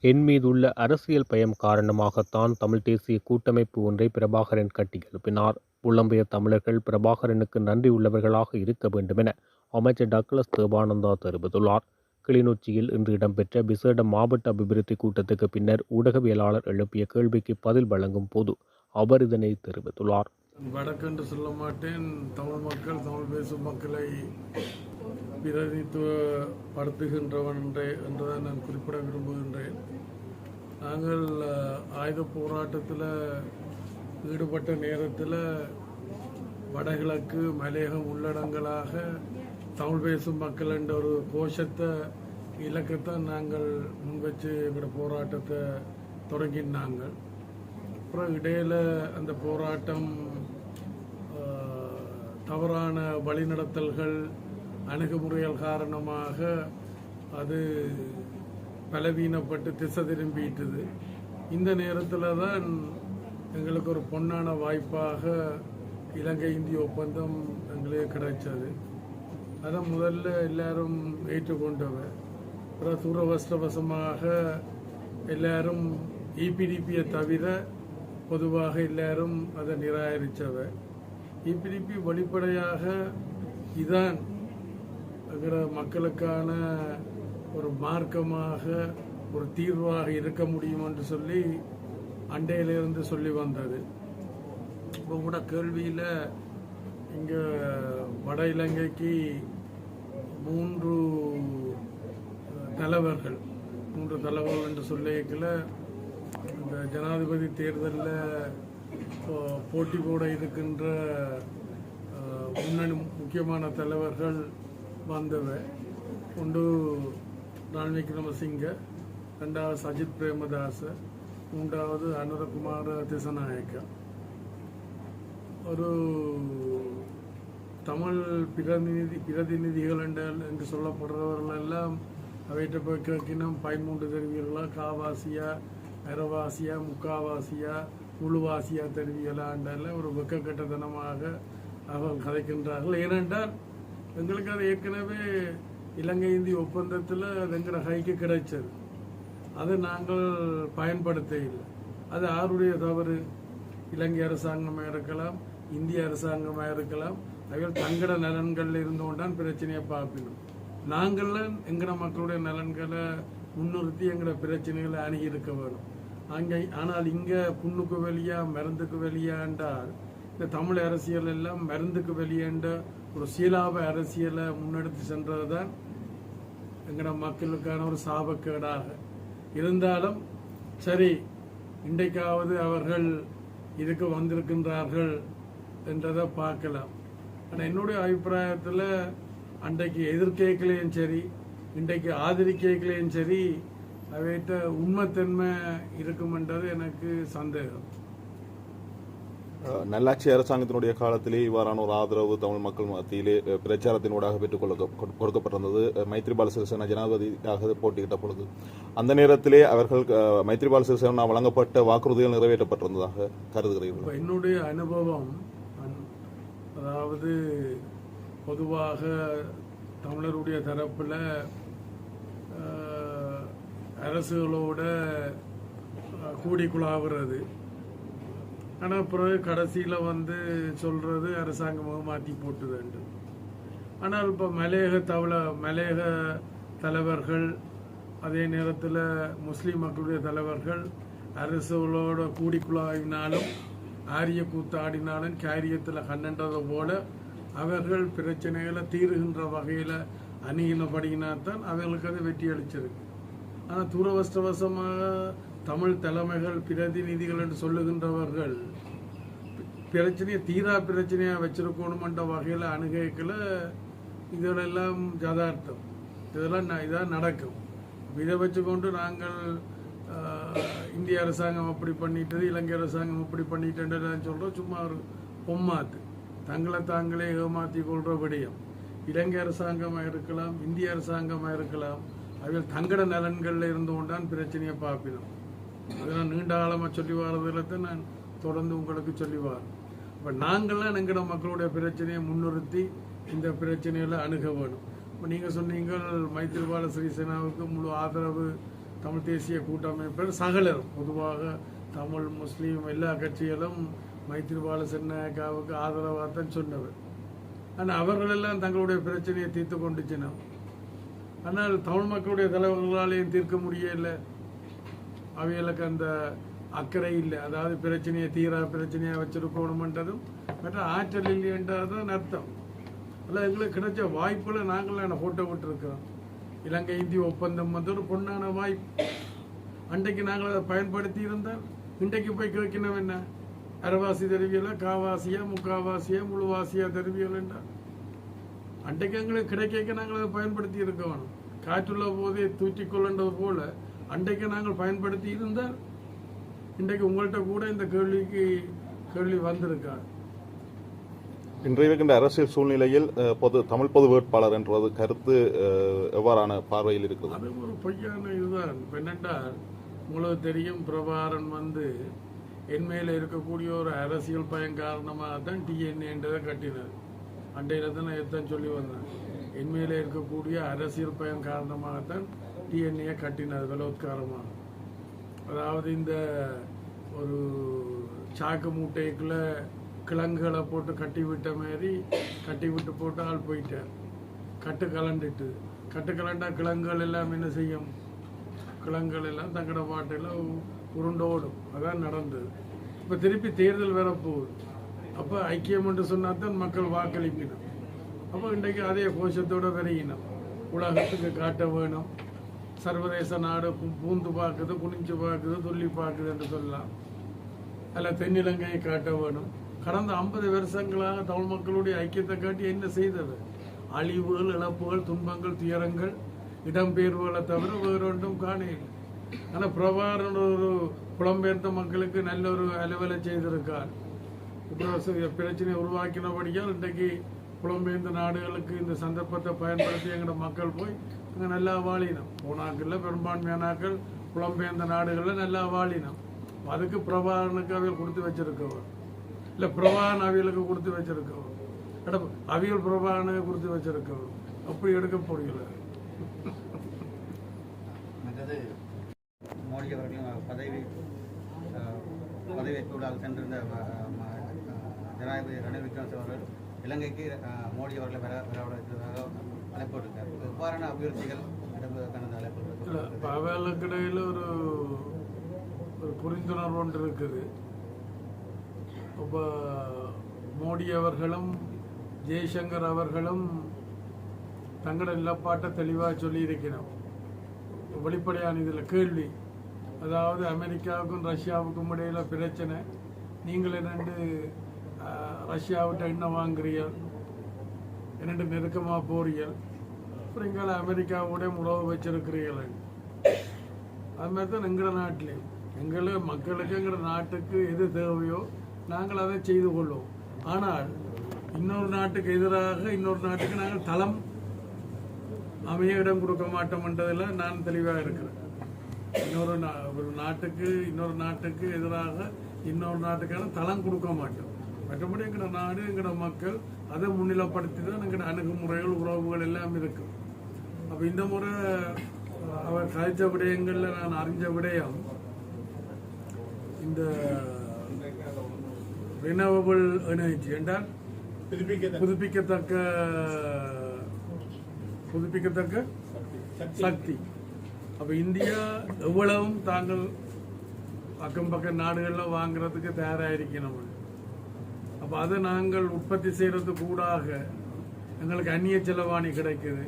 என் மீதுள்ள அரசியல் பயம் காரணமாகத்தான் தமிழ் தேசிய கூட்டமைப்பு ஒன்றை பிரபாகரன் கட்டியெழுப்பினார் புலம்பெயர் தமிழர்கள் பிரபாகரனுக்கு நன்றி உள்ளவர்களாக இருக்க வேண்டுமென அமைச்சர் டக்ளஸ் தேவானந்தா தெரிவித்துள்ளார். கிளிநொச்சியில் இன்று இடம்பெற்ற விசேட மாவட்ட அபிவிருத்தி கூட்டத்துக்கு பின்னர் ஊடகவியலாளர் எழுப்பிய கேள்விக்கு பதில் வழங்கும் போது அவர் இதனை தெரிவித்துள்ளார். வடக்கென்று சொல்ல மாட்டேன். தமிழ் மக்கள் தமிழ் பேசும் மக்களை பிரதித்துவப்படுத்துகின்றவன் என்றே என்றுதான் நான் குறிப்பிட விரும்புகின்றேன். நாங்கள் ஆயுத போராட்டத்தில் ஈடுபட்ட நேரத்தில் வடகிழக்கு மலையகம் உள்ளடங்களாக தமிழ் பேசும் மக்கள் என்ற ஒரு கோஷத்தை இலக்கத்தை நாங்கள் முன்வச்சு எங்களோட போராட்டத்தை தொடங்கினாங்க அப்புறம் இடையில் அந்த போராட்டம் தவறான வழிநடத்தல்கள் அணுகுமுறைகள் காரணமாக அது பலவீனப்பட்டு திசை திரும்பிட்டது இந்த நேரத்தில் தான் எங்களுக்கு ஒரு பொன்னான வாய்ப்பாக இலங்கை இந்திய ஒப்பந்தம் எங்களுக்கு கிடைச்சது. அதை முதல்ல எல்லாரும் ஏற்றுக்கொண்டவர். அப்புறம் துரவசவசமாக எல்லாரும் இபிடிபியை தவிர பொதுவாக எல்லாரும் அதை நிராகரித்தவர் இபிடிபி வெளிப்படையாக இதான் இருக்கிற மக்களுக்கான ஒரு மார்க்கமாக ஒரு தீர்வாக இருக்க முடியும் என்று சொல்லி அண்டையிலிருந்து சொல்லி வந்தது. இப்போ கூட கேள்வியில் இங்கே வட இலங்கைக்கு மூன்று தலைவர்கள் மூன்று தலைவர்கள் என்று சொல்லியிருக்கல இந்த ஜனாதிபதி தேர்தலில் போட்டி போட இருக்கின்ற முன்னணி முக்கியமான தலைவர்கள் வந்தவை ஒன்று ரணில் விக்ரமசிங்க ரெண்டாவது சஜித் பிரேமதாஸ் மூன்றாவது அனுரகுமார் திசநாயக்க. ஒரு தமிழ் பிரதிநிதி பிரதிநிதிகள் என்றால் என்று சொல்லப்படுறவர்கள் எல்லாம் அவைகிட்ட போய் கேட்கினோம் பதிமூன்று தெரிவிகளா காவாசியா அரைவாசியா முக்காவாசியா முழுவாசியா தெரிவிகளாண்டால ஒரு வெக்கக்கட்டத்தனமாக அவர்கள் கதைக்கின்றார்கள். ஏனென்றால் எங்களுக்கு அது ஏற்கனவே இலங்கை இந்திய ஒப்பந்தத்தில் அது எங்களை கைக்கு கிடைச்சது. அதை நாங்கள் பயன்படுத்த இல்லை. அது யாருடைய தவறு? இலங்கை அரசாங்கமாக இருக்கலாம் இந்திய அரசாங்கமாக இருக்கலாம். அவர்கள் தங்கட நலன்களில் இருந்தோண்டான் பிரச்சனையை பார்ப்பினோம் நாங்கள்லாம் எங்கட மக்களுடைய நலன்களை முன்னிறுத்தி எங்கட பிரச்சனைகளை அணுகி இருக்க வேணும். அங்கே ஆனால் இங்கே புண்ணுக்கு வெளியா மருந்துக்கு வெளியாண்டால் இந்த தமிழ் அரசியல் எல்லாம் மருந்துக்கு வெளியேண்ட ஒரு சீலாப அரசியலை முன்னெடுத்து சென்றது தான் எங்கட மக்களுக்கான ஒரு சாபக்கேடாக. இருந்தாலும் சரி இன்றைக்காவது அவர்கள் இதுக்கு வந்திருக்கின்றார்கள் என்றதை பார்க்கலாம். ஆனால் என்னுடைய அபிப்பிராயத்தில் அன்றைக்கு எதிர்கேக்கலையும் சரி இன்றைக்கு ஆதரிக்கலையும் சரி அவைகிட்ட உண்மைத்தன்மை இருக்குமென்றது எனக்கு சந்தேகம். நல்லாட்சி அரசாங்கத்தினுடைய காலத்திலே இவ்வாறான ஒரு ஆதரவு தமிழ் மக்கள் மத்தியிலே பிரச்சாரத்தினூடாக பெற்றுக் கொள்ள கொடுக்கப்பட்டிருந்தது. மைத்ரிபால சிறிசேனா ஜனாதிபதியாக போட்டியிட்ட பொழுது அந்த நேரத்திலே அவர்கள் மைத்ரிபால சிறிசேனா வழங்கப்பட்ட வாக்குறுதிகள் நிறைவேற்றப்பட்டிருந்ததாக கருதுகிறீர்கள். என்னுடைய அனுபவம் அதாவது பொதுவாக தமிழருடைய தரப்பில் அரசுகளோட கூடி குழாவுறது ஆனால் பிறகு கடைசியில் வந்து சொல்கிறது அரசாங்கமாக மாற்றி போட்டுதுண்டு ஆனால் இப்போ மலையக தவள மலையக தலைவர்கள் அதே நேரத்தில் முஸ்லீம் மக்களுடைய தலைவர்கள் அரசுகளோட கூடிக்குழாவினாலும் ஆரிய கூத்தாடினாலும் காரியத்தில் கண்ணன்றதை போல அவர்கள் பிரச்சனைகளை தீருகின்ற வகையில் அணுகினபடியினாத்தான் அவர்களுக்கு அது வெற்றி அளிச்சிருக்கு. ஆனால் துரவஸ்தவசமாக தமிழ் தலைமைகள் பிரதிநிதிகள் என்று சொல்லுகின்றவர்கள் பிரச்சனையை தீரா பிரச்சனையாக வச்சிருக்கணுமென்ற வகையில் அணுகைக்கில் இதெல்லாம் ஜதார்த்தம் இதெல்லாம் ந- இதான் நடக்கும். இதை வச்சுக்கொண்டு நாங்கள் இந்திய அரசாங்கம் அப்படி பண்ணிட்டது இலங்கை அரசாங்கம் அப்படி பண்ணிட்டேன்னு சொல்கிறோம் சும்மா ஒரு பொம்மாத்து. தங்களை தாங்களே ஏமாற்றி கொள்கிற விடயம். இலங்கை அரசாங்கமாக இருக்கலாம் இந்திய அரசாங்கமாக இருக்கலாம் அதில் தங்கட நலன்களில் இருந்து கொண்டான் பிரச்சனையை பார்ப்பினோம். அதெல்லாம் நீண்ட காலமாக சொல்லி வரதில் தான் நான் தொடர்ந்து உங்களுக்கு சொல்லி வரேன் இப்போ நாங்கள்லாம் எங்களோட மக்களுடைய பிரச்சனையை முன்னிறுத்தி இந்த பிரச்சனைகளை அணுக வேணும். இப்போ நீங்கள் சொன்னீங்கள் மைத்திரிபால சிறிசேனாவுக்கு முழு ஆதரவு தமிழ் தேசிய கூட்டமைப்பில் சகலர் பொதுவாக தமிழ் முஸ்லீம் எல்லா கட்சிகளும் மைத்திரிபால சின்னக்காவுக்கு ஆதரவாக தான் சொன்னவர். ஆனால் அவர்களெல்லாம் தங்களுடைய பிரச்சனையை தீர்த்து கொண்டுச்சினோம் ஆனால் தமிழ் மக்களுடைய தலைவர்களாலேயும் தீர்க்க முடியல. அவைகளுக்கு அந்த அக்கறை இல்லை. அதாவது பிரச்சனையை தீரா பிரச்சனையாக வச்சிருக்கணுமென்றதும் மற்ற ஆற்றல் இல்லைன்றதுதான் அர்த்தம். அல்ல எங்களுக்கு கிடைச்ச வாய்ப்பில் நாங்கள் என்ன போட்டோ விட்டுருக்கிறோம் இலங்கை இந்திய ஒப்பந்தம் வந்து ஒரு பொன்னான வாய்ப்பு. அன்றைக்கு நாங்கள் அதை பயன்படுத்தி இருந்தால் இன்றைக்கு போய் கேட்கணும் என்ன? அரவாசி தருவியலா காவாசியா முக்காவாசியா முழுவாசியா தெருவியல் என்றால்? அன்றைக்கு எங்களுக்கு கிடைக்க நாங்கள் அதை பயன்படுத்தி இருக்க வேணும் காற்றுள்ள போதே தூற்றிக்கொள்ளன்றது போல அன்றைக்கு நாங்கள் பயன்படுத்தி இருந்தால் இன்றைக்கு உங்கள்கிட்ட கூட இந்த கேள்விக்கு கேள்வி வந்திருக்காது இன்றைய இருக்கின்ற அரசியல் சூழ்நிலையில் பொது தமிழ் பொது வேட்பாளர் என்றது கருத்து எவ்வாறான பார்வையில் இருக்குது அது ஒரு பொய்யான இதுதான். என்னென்றால் உங்களுக்கு தெரியும் பிரபாரன் வந்து என் மேல இருக்கக்கூடிய ஒரு அரசியல் பயம் காரணமாக தான் டிஎன்ஏன்றதை கட்டினார். அண்டையில தான் நான் எத்தான் சொல்லி வந்தேன். என் மேல இருக்கக்கூடிய அரசியல் பயம் காரணமாகத்தான் டிஎன்ஏ கட்டினார் பலோத்காரமாக அதாவது இந்த ஒரு சாக்கு மூட்டைக்குள்ள கிழங்குகளை போட்டு கட்டி விட்ட மாதிரி கட்டி விட்டு போட்டு ஆள் போயிட்டார். கட்டு கலண்டுட்டு. கட்டு கலண்டா கிழங்குகள் எல்லாம் என்ன செய்யும்? கிழங்குகள் எல்லாம் தங்கட பாட்டில் உருண்டோடும். அதான் நடந்தது. இப்போ திருப்பி தேர்தல் வரப்போகுது அப்போ ஐக்கியம் என்று சொன்னாதான் மக்கள் வாக்களிக்கணும் அப்போ இன்றைக்கு அதே கோஷத்தோட விரையினோம் உலகத்துக்கு காட்ட வேணும். சர்வதேச நாடு பூந்து பார்க்குது குனிஞ்சு பார்க்குது துள்ளி பார்க்குது என்று சொல்லலாம். அதில் தென்னிலங்கையை காட்ட வேணும். கடந்த ஐம்பது வருஷங்களாக தமிழ் மக்களுடைய ஐக்கியத்தை காட்டி என்ன செய்தது? அழிவுகள் இழப்புகள் துன்பங்கள் துயரங்கள் இடம்பெயர்வுகளை தவிர வேறு ஒன்றும் காணையில் ஆனால் பிரபாரன் ஒரு புலம்பெயர்ந்த மக்களுக்கு நல்ல ஒரு அலுவலை செய்திருக்கார். இப்போ பிரச்சனையை உருவாக்கினபடியால் இன்றைக்கு புலம்பெயர்ந்த நாடுகளுக்கு இந்த சந்தர்ப்பத்தை பயன்படுத்தி எங்களோட மக்கள் போய் அங்கே நல்லா வாழினோம். போனாக்களில் பெரும்பான்மையானாக்கள் புலம்பெயர்ந்த நாடுகளில் நல்லா வாழினோம். அதுக்கு பிரபாகரனுக்கு அவியல் கொடுத்து வச்சிருக்கவர். இல்லை பிரபாகரன் அவியலுக்கு கொடுத்து வச்சிருக்கவர். அவியல் பிரபாகரனுக்கு கொடுத்து வச்சிருக்கவர். அப்படி எடுக்க முடியல மோடி அவர்களும் பதவி அஹ், பதவியேற்பு விழாவில் சென்றிருந்த ஜனாதிபதி ரணில் விக்ரமசிங்க அவர்கள் இலங்கைக்கு மோடி அவர்களை வர வரவழைத்ததாக அழைப்பு விடுத்தார் எவ்வாறான அபிவிருத்திகள் அழைப்பு ஒரு ஒரு புரிந்துணர்வு ஒன்று இருக்குது. இப்போ மோடி அவர்களும் ஜெய்சங்கர் அவர்களும் தங்களோட நிலப்பாட்டை தெளிவாக சொல்லியிருக்கிறோம். வெளிப்படையான இதில் கேள்வி. அதாவது அமெரிக்காவுக்கும் ரஷ்யாவுக்கும் இடையில பிரச்சனை. நீங்கள் என்னண்டு ரஷ்யாவிட்ட என்ன வாங்குறீர்கள் என்னென்று நெருக்கமாக போறீர்கள் அப்புறம் இங்கே அமெரிக்காவோட உறவு வச்சிருக்கிறீர்கள். அது மாதிரி தான் எங்களோட நாட்டிலையும் எங்களை மக்களுக்கு எங்களோட நாட்டுக்கு எது தேவையோ நாங்கள் அதை செய்து கொள்வோம். ஆனால் இன்னொரு நாட்டுக்கு எதிராக இன்னொரு நாட்டுக்கு நாங்கள் தளம் அமைய இடம் கொடுக்க மாட்டோம்ன்றதுல நான் தெளிவாக இருக்கிறேன். இன்னொரு நா- ஒரு நாட்டுக்கு இன்னொரு நாட்டுக்கு எதிராக இன்னொரு நாட்டுக்கான தளம் கொடுக்க மாட்டோம். மற்றபடி எங்களோட நாடு எங்களோட மக்கள் அதை முன்னிலைப்படுத்தி தான் எங்களோட அணுகுமுறைகள் உறவுகள் எல்லாம் இருக்கு. அப்போ இந்த முறை அவர் கழிச்ச விடயங்களில் நான் அறிஞ்ச விடயம் இந்த ரினவபிள் எனர்ஜி என்றால் புதுப்பிக்கத்தக்க புதுப்பிக்கத்தக்க சக்தி. அப்ப இந்தியா எவ்வளவும் தாங்கள் அக்கம் பக்கம் நாடுகள்ல வாங்குறதுக்கு தயாரா இருக்கணும். அப்ப அதை நாங்கள் உற்பத்தி செய்யறதுக்கு கூடாக எங்களுக்கு அந்நிய செலவாணி கிடைக்குது.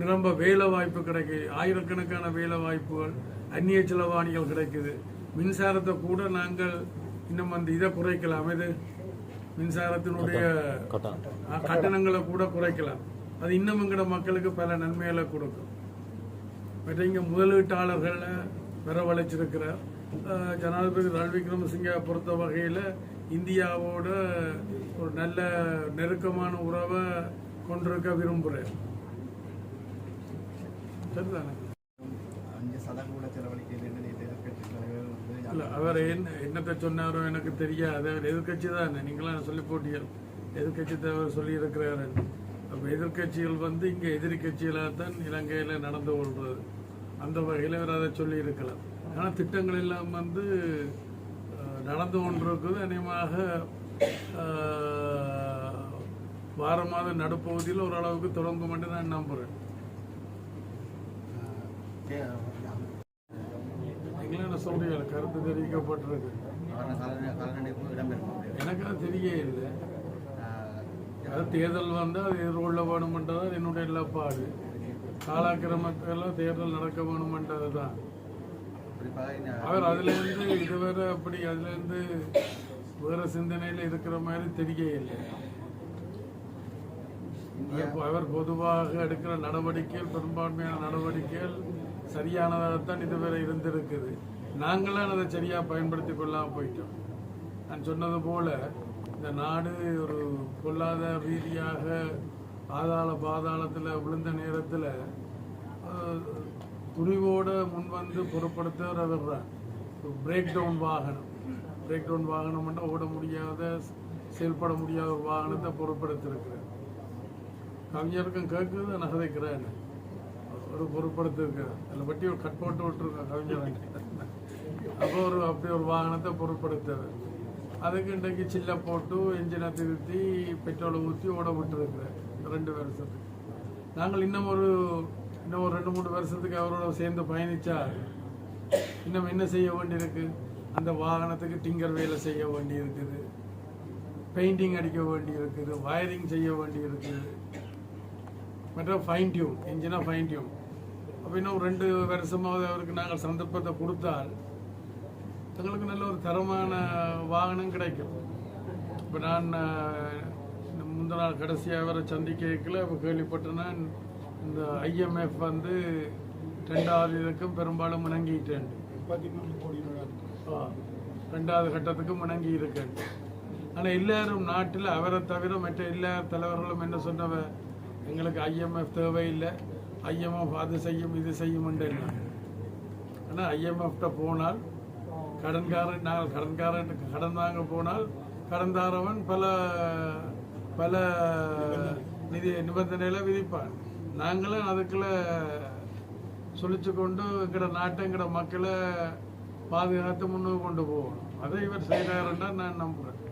நிரம்ப வேலை வாய்ப்பு கிடைக்குது ஆயிரக்கணக்கான வேலை வாய்ப்புகள் அந்நிய செலவாணிகள் கிடைக்குது. மின்சாரத்தை கூட நாங்கள் இன்னும் அந்த இதை குறைக்கலாம். இது மின்சாரத்தினுடைய கட்டணங்களை கூட குறைக்கலாம். அது இன்னும் எங்கட மக்களுக்கு பல நன்மைகளை கொடுக்கும். மற்ற இங்க முதலீட்டாளர்களை வரவழைச்சிருக்கிறார். ஜனாதிபதி ரணில் விக்ரமசிங்க பொறுத்த வகையில் இந்தியாவோட ஒரு நல்ல நெருக்கமான உறவை கொண்டிருக்க விரும்புகிறேன். இல்ல அவர் என்ன என்னத்தை சொன்னாரோ எனக்கு தெரியாது. அவர் எதிர்கட்சி தான். நீங்களாம் சொல்லி போட்டீர்கள் எதிர்கட்சி தலைவர் சொல்லி இருக்கிறாரு. அப்ப எதிர்கட்சிகள் வந்து இங்க எதிரி கட்சிகளாக தான் இலங்கையில நடந்து கொள்றது அந்த வகையில் இவர் அதை சொல்லி இருக்கலாம் ஆனால் திட்டங்கள் எல்லாம் வந்து நடந்து கொண்டிருக்குது அநேகமாக வார மாத நடுப்பகுதியில் ஓரளவுக்கு தொடங்கும் என்று நான் நம்புகிறேன் நீங்களும் என்ன சொல்றீங்க? கருத்து தெரிவிக்கப்பட்டிருக்கு. எனக்காக காலநடைப்பு அது தெரிய இல்லை. அது தேர்தல் வந்தால் அது எதிர்கொள்ள வேணுமென்றதான் என்னுடைய நிலப்பாடு. காலாக்கிரமத்தில் தேர்தல் நடக்க வேணுமென்றது தான் குறிப்பாக அவர் அதுலேருந்து இதுவரை அப்படி அதுலேருந்து வேற சிந்தனையில் இருக்கிற மாதிரி தெரிய இல்லை அவர் பொதுவாக எடுக்கிற நடவடிக்கைகள் பெரும்பான்மையான நடவடிக்கைகள் சரியானதாகத்தான் இதுவரை இருந்திருக்குது. நாங்களாம் அதை சரியாக பயன்படுத்தி கொள்ளாமல் போயிட்டோம். நான் சொன்னது போல இந்த நாடு ஒரு பொருளாதார ரீதியாக ஆதாள பாதாளத்தில் விழுந்த நேரத்தில் துணிவோட முன்வந்து பொருட்படுத்தவர் அவர் பிரேக் டவுன் வாகனம். பிரேக் டவுன் வாகனம் ஓட முடியாத செயல்பட முடியாத ஒரு வாகனத்தை பொருட்படுத்திருக்கிறார் கவிஞருக்கும் கேட்குது நகதைக்கிறேன் ஒரு பொருட்படுத்திருக்கிறேன் அதில் பற்றி ஒரு கட் போட்டு விட்டுருக்கேன் கவிஞர் அப்போ ஒரு அப்படி ஒரு வாகனத்தை பொருட்படுத்துறது அதுக்கு இன்றைக்கு சில்ல போட்டு என்ஜினை திருத்தி பெட்ரோலை ஊற்றி ஓட விட்டுருக்குறேன் ரெண்டு வருஷத்துக்கு. நாங்கள் இன்னும் ஒரு இன்னும் ஒரு ரெண்டு மூணு வருஷத்துக்கு அவரோட சேர்ந்து பயணிச்சா இன்னும் என்ன செய்ய வேண்டியிருக்கு? அந்த வாகனத்துக்கு டிங்கர் வேலை செய்ய வேண்டி இருக்குது பெயிண்டிங் அடிக்க வேண்டி இருக்குது வயரிங் செய்ய வேண்டி இருக்குது மற்றும் ஃபைன் டியூன் இன்ஜினாக ஃபைன் டியூன் அப்போ இன்னும் ரெண்டு வருஷமாவது அவருக்கு நாங்கள் சந்தர்ப்பத்தை கொடுத்தால் எங்களுக்கு நல்ல ஒரு தரமான வாகனம் கிடைக்கும். இப்போ நான் இந்த முந்த நாள் கடைசியாக அவரை சந்திக்கல இப்போ கேள்விப்பட்டேன்னா இந்த ஐஎம்எஃப் வந்து ரெண்டாவது இதுக்கும் பெரும்பாலும் முணங்கிட்டேன் ஆ, ரெண்டாவது கட்டத்துக்கு முணங்கி இருக்கேன் ஆனால் எல்லாரும் நாட்டில் அவரை தவிர மற்ற எல்லா தலைவர்களும் என்ன சொன்னவ எங்களுக்கு ஐஎம்எஃப் தேவையில்லை. ஐஎம்எஃப் அது செய்யும் இது செய்யும் ஆனால் ஐஎம்எஃப்ட போனால் கடன்காரன் நாங்கள் கடன்காரன் கடன் வாங்க போனால் கடன்தாரவன் பல பல நிதி நிபந்தனைகளை விதிப்பான். நாங்களும் அதுக்குள்ள சொல்லிச்சு கொண்டு எங்கட நாட்டை எங்கட மக்களை பாதுகாத்து முன்னுக்கு கொண்டு போகணும். அதை இவர் செய்கிறாருன்னா நான் நம்புகிறேன்